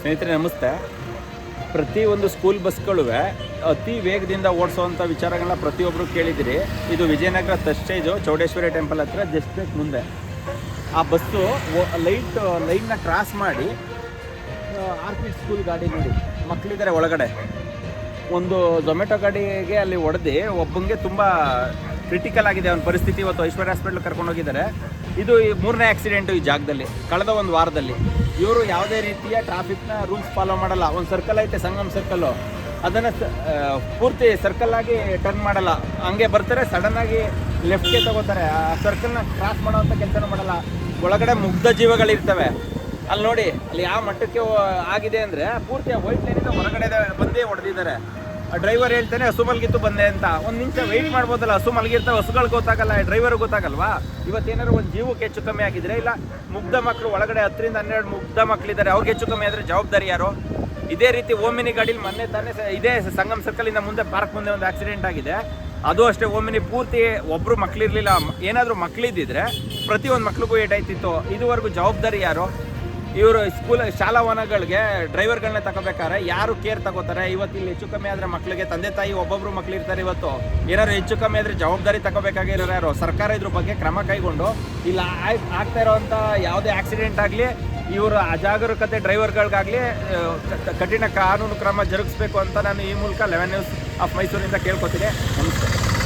ಸ್ನೇಹಿತರೆ, ನಮಸ್ತೆ. ಪ್ರತಿ ಒಂದು ಸ್ಕೂಲ್ ಬಸ್ಗಳು ಅತಿ ವೇಗದಿಂದ ಓಡಿಸುವಂಥ ವಿಚಾರಗಳನ್ನ ಪ್ರತಿಯೊಬ್ಬರು ಕೇಳಿದಿರಿ. ಇದು ವಿಜಯನಗರ ತಸ್ಟೇಜು, ಚೌಡೇಶ್ವರಿ ಟೆಂಪಲ್ ಹತ್ರ ಜಸ್ಟ್ ಮುಂದೆ. ಆ ಬಸ್ಸು ಲೈಟ್ ಲೈನ್ನ ಕ್ರಾಸ್ ಮಾಡಿ ಆರ್ ಪಿ ಸ್ಕೂಲ್ ಗಾಡಿ ನೋಡಿ. ಮಕ್ಕಳಿದ್ದಾರೆ ಒಳಗಡೆ. ಒಂದು ಝೊಮ್ಯಾಟೊ ಗಾಡಿಗೆ ಅಲ್ಲಿ ಹೊಡೆದು ಒಬ್ಬಂಗೆ ತುಂಬ ಕ್ರಿಟಿಕಲ್ ಆಗಿದೆ ಅವನ ಪರಿಸ್ಥಿತಿ. ಇವತ್ತು ಐಶ್ವರ್ಯ ಹಾಸ್ಪಿಟ್ಲ್ ಕರ್ಕೊಂಡು ಹೋಗಿದ್ದಾರೆ ಇದು ಮೂರನೇ ಆಕ್ಸಿಡೆಂಟು ಈ ಜಾಗದಲ್ಲಿ, ಕಳೆದ ಒಂದು ವಾರದಲ್ಲಿ. ಇವರು ಯಾವುದೇ ರೀತಿಯ ಟ್ರಾಫಿಕ್ನ ರೂಲ್ಸ್ ಫಾಲೋ ಮಾಡಲ್ಲ. ಒಂದು ಸರ್ಕಲ್ ಐತೆ, ಸಂಗಮ್ ಸರ್ಕಲ್ಲು ಅದನ್ನು ಪೂರ್ತಿ ಸರ್ಕಲ್ ಆಗಿ ಟರ್ನ್ ಮಾಡಲ್ಲ. ಹಂಗೆ ಬರ್ತಾರೆ ಸಡನ್ ಆಗಿ ಲೆಫ್ಟ್ಗೆ ತಗೋತಾರೆ. ಆ ಸರ್ಕಲ್ನ ಕ್ರಾಸ್ ಮಾಡೋವಂಥ ಕೆಲಸನೂ ಮಾಡಲ್ಲ. ಒಳಗಡೆ ಮುಗ್ಧ ಜೀವಗಳಿರ್ತವೆ. ಅಲ್ಲಿ ನೋಡಿ, ಅಲ್ಲಿ ಯಾವ ಮಟ್ಟಕ್ಕೆ ಆಗಿದೆ ಅಂದ್ರೆ ಪೂರ್ತಿ ವೈಟ್ ಲೈನಿಂದ ಹೊರಗಡೆ ಬಂದೇ ಹೊಡೆದಿದ್ದಾರೆ ಡ್ರೈವರ್ ಹೇಳ್ತಾನೆ ಹಸು ಮಲಗಿತ್ತು ಬಂದೆ ಅಂತ. ಒಂದು ನಿಮಿಷ ವೆಯ್ಟ್ ಮಾಡ್ಬೋದಲ್ಲ ಹಸು ಮಲಗಿರ್ತಾವೆ ಹಸುಗಳು ಗೊತ್ತಾಗಲ್ಲ ಡ್ರೈವರ್ ಗೊತ್ತಾಗಲ್ವಾ? ಇವತ್ತೇನಾದ್ರು ಒಂದು ಜೀವಕ್ಕೆ ಹೆಚ್ಚು ಕಮ್ಮಿ ಆಗಿದ್ರೆ, ಇಲ್ಲ, ಮುಗ್ಧ ಮಕ್ಕಳು ಒಳಗಡೆ ಹತ್ತರಿಂದ ಹನ್ನೆರಡು ಮುಗ್ಧ ಮಕ್ಕಳಿದ್ದಾರೆ ಅವ್ರಿಗೆ ಹೆಚ್ಚು ಕಮ್ಮಿ ಆದರೆ ಜವಾಬ್ದಾರಿ ಯಾರು? ಇದೇ ರೀತಿ ಓಮಿನಿ ಗಾಡೀಲಿ ಮೊನ್ನೆ ತಾನೇ ಇದೇ ಸಂಗಮ್ ಸರ್ಕಲಿಂದ ಮುಂದೆ ಪಾರ್ಕ್ ಮುಂದೆ ಒಂದು ಆಕ್ಸಿಡೆಂಟ್ ಆಗಿದೆ. ಅದು ಅಷ್ಟೇ, ಓಮಿನಿ ಪೂರ್ತಿ ಒಬ್ಬರು ಮಕ್ಕಳಿರಲಿಲ್ಲ ಏನಾದರೂ ಮಕ್ಕಳಿದ್ದಿದ್ರೆ ಪ್ರತಿಯೊಂದು ಮಕ್ಳಿಗೂ ಏಟಾಯ್ತಿತ್ತು ಇದುವರೆಗೂ ಜವಾಬ್ದಾರಿ ಯಾರು? ಇವರು ಸ್ಕೂಲ್ ಶಾಲಾ ವಾಹನಗಳಿಗೆ ಡ್ರೈವರ್ಗಳನ್ನ ತಗೋಬೇಕಾದ್ರೆ ಯಾರು ಕೇರ್ ತಗೋತಾರೆ? ಇವತ್ತು ಇಲ್ಲಿ ಹೆಚ್ಚು ಕಮ್ಮಿ ಆದರೆ ಮಕ್ಕಳಿಗೆ ತಂದೆ ತಾಯಿ ಒಬ್ಬೊಬ್ರು ಮಕ್ಳು ಇರ್ತಾರೆ ಇವತ್ತು. ಏನಾದ್ರು ಹೆಚ್ಚು ಕಮ್ಮಿ ಆದರೆ ಜವಾಬ್ದಾರಿ ತಗೋಬೇಕಾಗಿರೋರು ಯಾರು? ಸರ್ಕಾರ ಇದ್ರ ಬಗ್ಗೆ ಕ್ರಮ ಕೈಗೊಂಡು ಇಲ್ಲ ಆಗ್- ಆಗ್ತಾ ಇರೋವಂಥ ಯಾವುದೇ ಆಕ್ಸಿಡೆಂಟ್ ಆಗಲಿ, ಇವರ ಅಜಾಗರೂಕತೆ ಡ್ರೈವರ್ಗಳಿಗಾಗಲಿ ಕಠಿಣ ಕಾನೂನು ಕ್ರಮ ಜರುಗಿಸಬೇಕು ಅಂತ ನಾನು ಈ ಮೂಲಕ ಲೆವೆನ್ ನ್ಯೂಸ್ ಆಫ್ ಮೈಸೂರಿಂದ ಕೇಳ್ಕೊತೀನಿ. ನಮಸ್ತೆ.